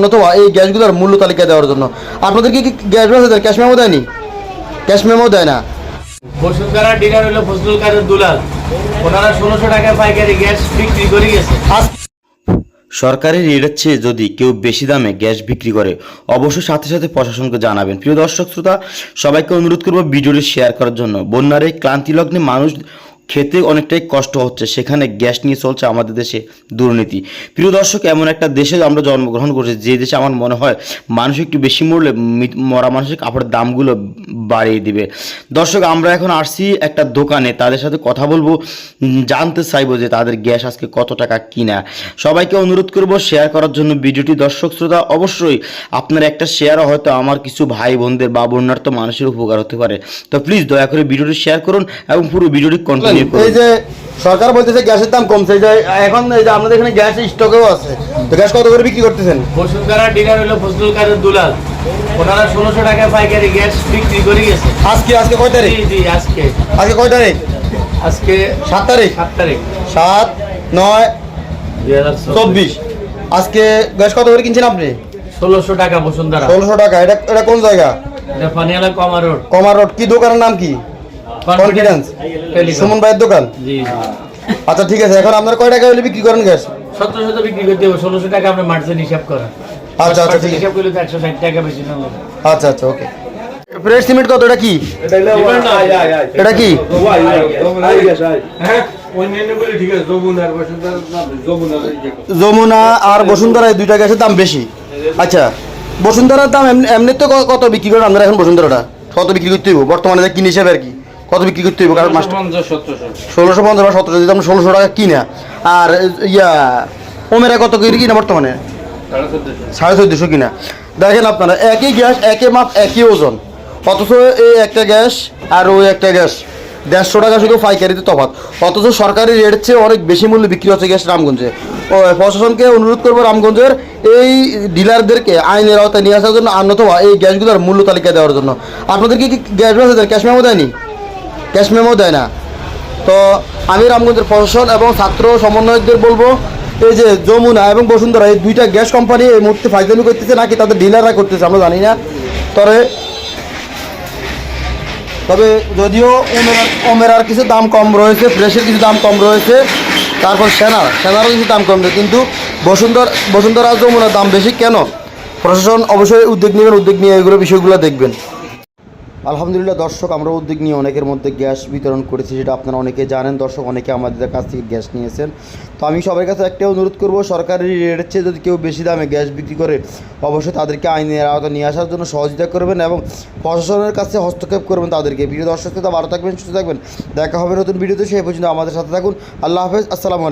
নতুবা এই গ্যাসগুলোর মূল্য তালিকা দেওয়ার জন্য। আপনাদেরকে কি গ্যাস মেমো দেয় ক্যাশ মেমো দেয়নি? ক্যাশ মেমো দেয় না। বসুন্ধরা ডিলার হলো ফজলুল কাদের দুলাল। ওনারা ষোলোশো টাকা পাইকারি গ্যাস বিক্রি করে গেছে। আজ সরকারি রেটের চেয়ে যদি কেউ বেশি দামে গ্যাস বিক্রি করে অবশ্যই সাথে সাথে প্রশাসনকে জানাবেন। প্রিয় দর্শক শ্রোতা সবাইকে অনুরোধ করব ভিডিওটি শেয়ার করার জন্য। বন্যার এই ক্লান্তি লগ্নে মানুষ খেতে অনেকটাই কষ্ট হচ্ছে। সেখানে গ্যাস নিয়ে চলছে আমাদের দেশে দুর্নীতি। প্রিয় দর্শক, এমন একটা দেশে আমরা জন্মগ্রহণ করছি, যে দেশে আমার মনে হয় মানুষ একটু বেশি মরলে মরা মানুষের কাপড়ের দামগুলো বাড়িয়ে দিবে। দর্শক, আমরা এখন আসছি একটা দোকানে। তাদের সাথে কথা বলব জানতে চাইব যে তাদের গ্যাস আজকে কত টাকা কিনা। সবাইকে অনুরোধ করব শেয়ার করার জন্য ভিডিওটি। দর্শক, শ্রোতা, অবশ্যই আপনার একটা শেয়ার হয়তো আমার কিছু ভাই বোনদের বা বন্যার্থ মানুষের উপকার হতে পারে। তো প্লিজ দয়া করে ভিডিওটি শেয়ার করুন এবং পুরো ভিডিওটি কন্টিনিউ এই যে সরকার বলতেছে গ্যাসের দাম কমছে এই যে এখন এই যে আপনাদের এখানে গ্যাস স্টকেও আছে। তো গ্যাস কত করে বিক্রি করতেছেন? বসুন্ধরা ডিলার হলো ফজলুল কাদের দুলাল। ওনারা ষোলোশো টাকা পাইকারি গ্যাস বিক্রি করে গেছে। আজকে আজকে কয় তারিখ? জি জি আজকে। আজকে কয় তারিখ? আজকে সাত তারিখ? সাত তারিখ। সাত নয় চব্বিশ। আজকে গ্যাস কত করে কিনছেন আপনি? ষোলোশো টাকা বসুন্ধরা। ষোলোশো টাকা। এটা এটা কোন জায়গা? এটা পানিয়ালা কমা রোড। কমার রোড। কি দোকানের নাম কি? কনফিডেন্স সুমন ভাইয়ের দোকান? আচ্ছা ঠিক আছে এখন আপনার কয় টাকা হলে বিক্রি করেন গ্যাস? সতেরো শত বিক্রি করতে হবে ষোলোশো টাকা আপনি মার্চেন্ট হিসাব করেন। আচ্ছা আচ্ছা ঠিক আছে। হিসাব করলে তো একশো ষাট টাকা বেশি না আচ্ছা আচ্ছা ওকে। ফ্রেশ সিমেন্ট কত এটা কি? এটা কি? যমুনা আর বসুন্ধরা এই দুইটা গ্যাসের দাম বেশি। আচ্ছা বসুন্ধরার দাম এমনি তো কত বিক্রি করেন আপনারা এখন বসুন্ধরাটা? কত বিক্রি করতে হইব? বর্তমানে কিনে হিসাবে আর কি। কত বিক্রি করতে হইব? কারণ ষোলোশো পঞ্চাশ বা সতেরো যদি আমরা ষোলোশো টাকা কিনা। আর ইয়া ওমেরা কত করে কিনা বর্তমানে? সাড়ে চোদ্দশো। কিনা। দেখেন আপনারা একই গ্যাস একই মাপ একই ওজন। অথচ এই একটা গ্যাস আর ওই একটা গ্যাস। দেড়শো টাকা শুধু পাইকারিতে তফাৎ। অথচ সরকারি রেটের চেয়ে অনেক বেশি মূল্যে বিক্রি হচ্ছে গ্যাস রামগঞ্জে। ও প্রশাসনকে অনুরোধ করব রামগঞ্জের এই ডিলারদেরকে আইনের আওতায় নিয়ে আসার জন্য নতুবা এই গ্যাসগুলোর মূল্য তালিকা দেওয়ার জন্য। আপনাদেরকে কি গ্যাস মেমো দেয় ক্যাশ মেমো দেয়নি? ক্যাশ মেমো দেয় না। তো আমি রামগঞ্জের প্রশাসন এবং ছাত্র সমন্বয়কদের বলব, এই যে যমুনা এবং বসুন্ধরা, এই দুইটা গ্যাস কোম্পানি এই মুহূর্তে ফাইজলামি করতেছে নাকি তাদের ডিলাররা করতেছে আমরা জানি না। তবে তবে যদিও ওমেরার কিছু দাম কম রয়েছে, ফ্রেশের কিছু দাম কম রয়েছে, তারপর সেনার সেনারও কিছু দাম কম রয়েছে। কিন্তু বসুন্ধর বসুন্ধরা যমুনার দাম বেশি কেন? প্রশাসন অবশ্যই উদ্যোগ নেবেন, উদ্যোগ নিয়ে এগুলো বিষয়গুলো দেখবেন। আলহামদুলিল্লাহ, দর্শক আমরা উদ্যোগ নিয়ে অনেকের মধ্যে গ্যাস বিতরণ করেছি, সেটা আপনারা অনেকে জানেন। দর্শক, অনেকে আমাদের কাছ থেকে গ্যাস নিয়েছেন। তো আমি সবার কাছে একটাই অনুরোধ করব সরকারি রেটের চেয়ে যদি কেউ বেশি দামে গ্যাস বিক্রি করে, অবশ্যই তাদেরকে আইনের আওতা নিয়ে আসার জন্য সহযোগিতা করবেন এবং প্রশাসনের কাছে হস্তক্ষেপ করবেন তাদেরকে। প্রিয় দর্শক তো ভালো থাকবেন, সুস্থ থাকবেন। দেখা হবে নতুন ভিডিওতে, সেই পর্যন্ত আমাদের সাথে থাকুন। আল্লাহ হাফেজ, আসসালামু আলাইকুম।